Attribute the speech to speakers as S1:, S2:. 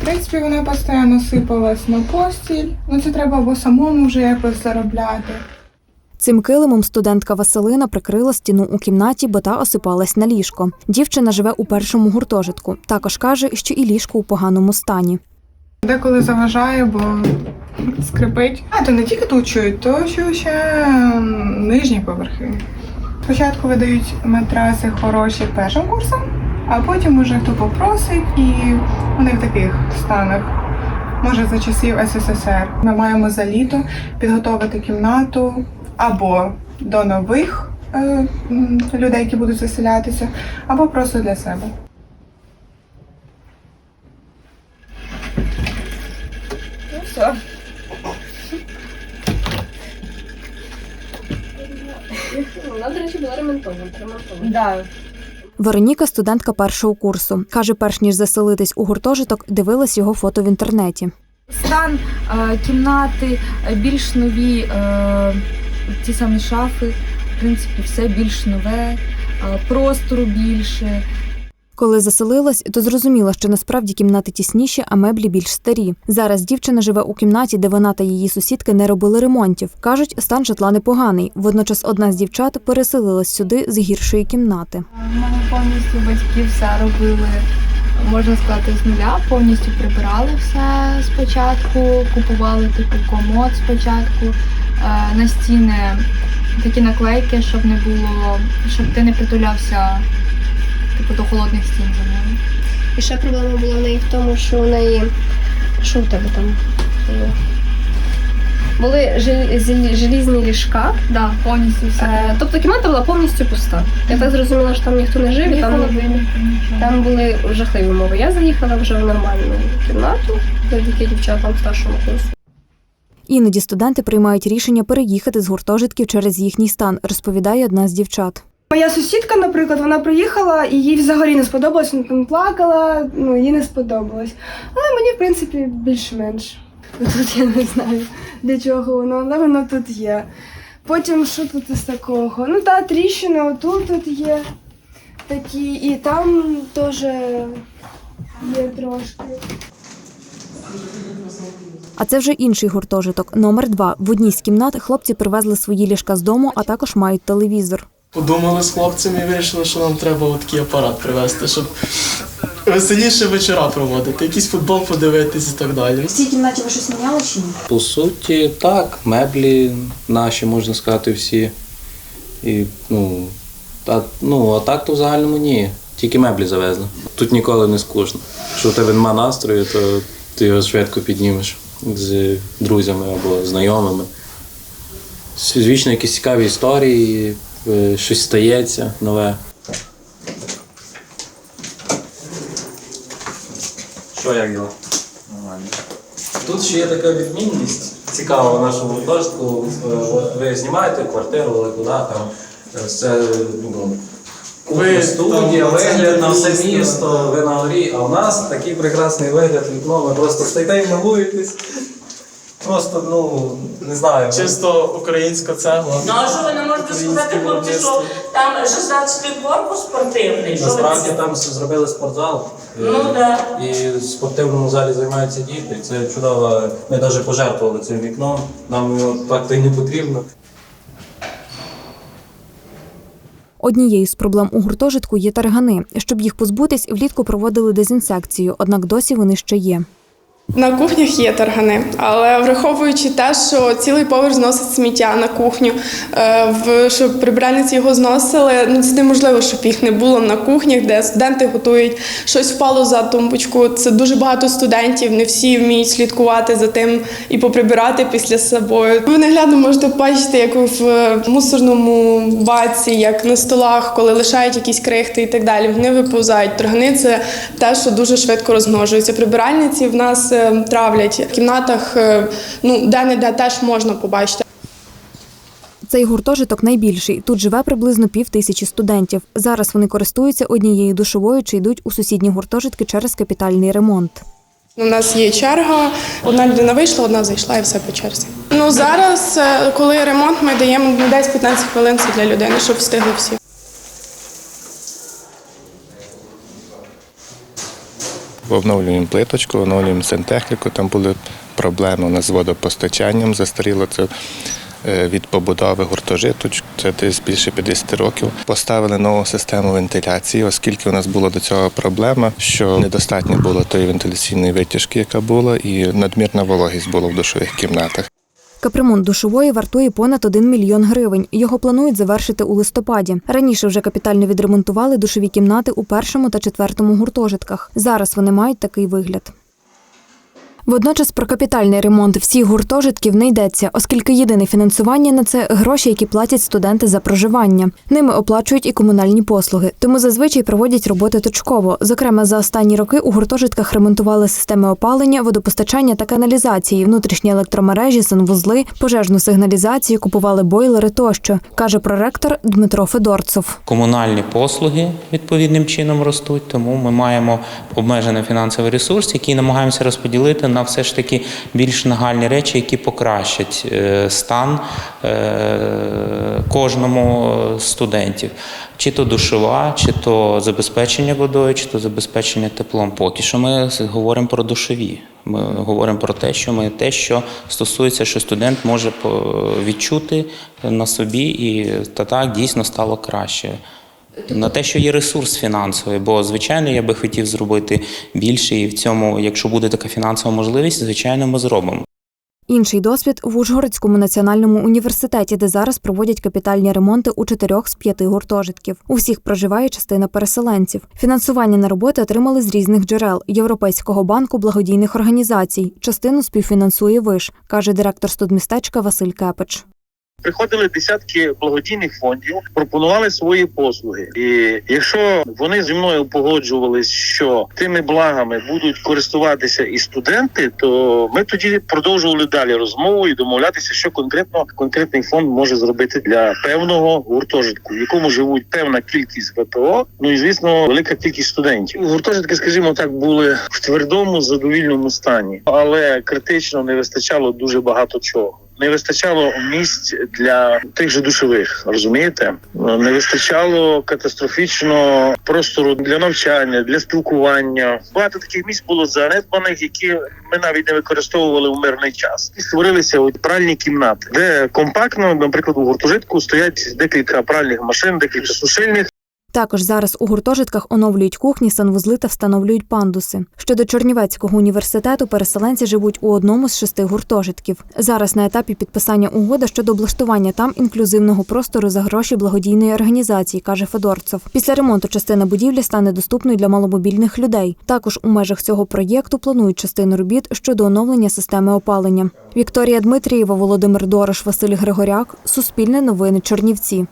S1: В принципі, вона постійно сипалась на постіль. Ну це треба або самому вже якось заробляти.
S2: Цим килимом студентка Василина прикрила стіну у кімнаті, бо та осипалась на ліжко. Дівчина живе у першому гуртожитку. Також каже, що і ліжко у поганому стані.
S1: Деколи заважає, бо скрипить. А то не тільки тут чують, то що ще нижні поверхи. Спочатку видають матраси хороші першим курсом, а потім уже хто попросить, і вони в таких станах. Може, за часів СССР. Ми маємо за літо підготовити кімнату або до нових е, людей, які будуть заселятися, або просто для себе.
S3: Ну все. Вона, до речі, була ремонтована. ремонтована.
S2: Вероніка студентка першого курсу. Каже, перш ніж заселитись у гуртожиток, дивилась його фото в інтернеті.
S4: Стан е, кімнати е, більш нові, е, ті самі шафи, в принципі, все більш нове, простору більше.
S2: Коли заселилась, то зрозуміла, що насправді кімнати тісніші, а меблі більш старі. Зараз дівчина живе у кімнаті, де вона та її сусідки не робили ремонтів. кажуть, стан житла непоганий. Водночас одна з дівчат переселилась сюди з гіршої кімнати.
S5: У повністю батьки все робили, можна сказати, з нуля, повністю прибирали все спочатку, купували типу комод спочатку, е, на стіни такі наклейки, щоб не було, щоб ти не притулявся типу, до холодних стін за мною.
S6: І ще проблема була в неї в тому, що у неї. Що в тебе там? Були жел- зел- желізні ліжка.
S5: Да, повністю все.
S6: Е, тобто кімната була повністю пуста. Я так зрозуміла, що там ніхто не жив, і там, там були жахливі умови. Я заїхала вже в нормальну кімнату, завдяки дівчатам старшому курсу.
S2: Іноді студенти приймають рішення переїхати з гуртожитків через їхній стан, розповідає одна з дівчат.
S7: Моя сусідка, наприклад, вона приїхала і їй взагалі не сподобалось, вона там плакала, ну їй не сподобалось. Але мені, в принципі, більш-менш. Тут я не знаю, для чого воно, але воно тут є. Потім що тут із такого? Ну та тріщини отут тут є такі, і там теж є трошки.
S2: А це вже інший гуртожиток, номер два. В одній з кімнат хлопці привезли свої ліжка з дому, а також мають телевізор.
S8: Подумали з хлопцями і вирішили, що нам треба такий апарат привезти, щоб веселіше вечора проводити, якийсь футбол подивитись і так далі.
S9: В цій кімнаті ви щось міняли чи ні?
S10: По суті, так, меблі наші, можна сказати, всі. І, ну, та, ну, а так то в загальному ні. Тільки меблі завезли. Тут ніколи не скучно. Якщо у тебе нема настрою, то ти його швидко піднімеш з друзями або знайомими. Звічно, якісь цікаві історії, щось стається нове. Що як діло? Нормально. Тут ще є така відмінність цікава в нашому гуртожитку. Е, Ви знімаєте квартиру, але куди там е, це ну,
S8: Ви
S10: студія, вигляд на все місто, ви на горі, а у нас такий прекрасний вигляд вікно, ви просто стоїте і милуєтесь. Просто, ну, не знаю.
S8: Чисто українська цегла.
S11: Ну а що ви не можете сказати, хлопці, що там 16-й корпус спортивний? Що ви
S10: Насправді там зробили спортзал. е,
S11: Ну, да.
S10: І в спортивному залі займаються діти. Це чудово. Ми навіть пожертвували цим вікном. Нам його так то й не потрібно.
S2: Однією з проблем у гуртожитку є таргани. Щоб їх позбутись, влітку проводили дезінсекцію, однак досі вони ще є.
S7: На кухнях є таргани, але враховуючи те, що цілий поверх зносить сміття на кухню, е, щоб прибиральниці його зносили, ну це неможливо, щоб їх не було на кухнях, де студенти готують щось впало за тумбочку. Це дуже багато студентів, не всі вміють слідкувати за тим і поприбирати після собою. Ви наглядно можете бачити, як в мусорному баці, як на столах, коли лишають якісь крихти і так далі. Вони виповзають. Таргани це те, що дуже швидко розмножується. Прибиральниці в нас е, травлять в кімнатах. е, Ну де-не-де теж можна побачити.
S2: Цей гуртожиток найбільший. Тут живе приблизно пів тисячі студентів. Зараз вони користуються однією душовою чи йдуть у сусідні гуртожитки через капітальний ремонт.
S7: У нас є черга. Одна людина вийшла, одна зайшла і все по черзі. Ну зараз, е, коли ремонт, ми даємо ну, десь 15 хвилин для людини, щоб встигли всі.
S9: Обновлюємо плиточку, оновлюємо сантехніку. Там були проблеми у нас з водопостачанням. Застаріло це е, від побудови гуртожиточок. Це десь більше 50 років. Поставили нову систему вентиляції, оскільки у нас була до цього проблема, що недостатньо було тої вентиляційної витяжки, яка була, і надмірна вологість була в душових кімнатах.
S2: Капремонт душової вартує понад 1 мільйон гривень. Його планують завершити у листопаді. Раніше вже капітально відремонтували душові кімнати у першому та четвертому гуртожитках. Зараз вони мають такий вигляд. Водночас про капітальний ремонт всіх гуртожитків не йдеться, оскільки єдине фінансування на це гроші, які платять студенти за проживання. Ними оплачують і комунальні послуги, тому зазвичай проводять роботи точково. Зокрема, за останні роки у гуртожитках ремонтували системи опалення, водопостачання та каналізації, внутрішні електромережі, санвузли, пожежну сигналізацію, купували бойлери тощо, каже проректор Дмитро Федорцов.
S12: Комунальні послуги відповідним чином ростуть, тому ми маємо обмежений фінансовий ресурс, який намагаємося розподілити на все ж таки більш нагальні речі, які покращать е, стан е, кожному студентів. Чи то душова, чи то забезпечення водою, чи то забезпечення теплом. Поки що ми говоримо про душові. Ми говоримо про те, що ми те, що стосується, що студент може відчути на собі, і та так дійсно стало краще. На те, що є ресурс фінансовий, бо звичайно я би хотів зробити більше, і в цьому, якщо буде така фінансова можливість, звичайно, ми зробимо.
S2: Інший досвід в Ужгородському національному університеті, де зараз проводять капітальні ремонти у чотирьох з п'яти гуртожитків. У всіх проживає частина переселенців. Фінансування на роботи отримали з різних джерел Європейського банку благодійних організацій. Частину співфінансує виш, каже директор студмістечка Василь Кепич.
S13: Приходили десятки благодійних фондів, пропонували свої послуги. І якщо вони зі мною погоджувались, що тими благами будуть користуватися і студенти, то ми тоді продовжували далі розмову і домовлятися, що конкретно конкретний фонд може зробити для певного гуртожитку, в якому живуть певна кількість ВПО. Ну і звісно, велика кількість студентів. Гуртожитки, скажімо так, були в твердому задовільному стані, але критично не вистачало дуже багато чого. Не вистачало місць для тих же душових, розумієте? Не вистачало катастрофічно простору для навчання, для спілкування. Багато таких місць було занедбаних, які ми навіть не використовували в мирний час. І створилися от пральні кімнати, де компактно, наприклад, у гуртожитку стоять декілька пральних машин, декілька сушильних.
S2: Також зараз у гуртожитках оновлюють кухні, санвузли та встановлюють пандуси. Щодо Чернівецького університету, переселенці живуть у одному з шести гуртожитків. Зараз на етапі підписання угоди щодо облаштування там інклюзивного простору за гроші благодійної організації, каже Федорцов. Після ремонту частина будівлі стане доступною для маломобільних людей. Також у межах цього проєкту планують частину робіт щодо оновлення системи опалення. Вікторія Дмитрієва, Володимир Дорош, Василь Григоряк. Суспільне новини Чернівці.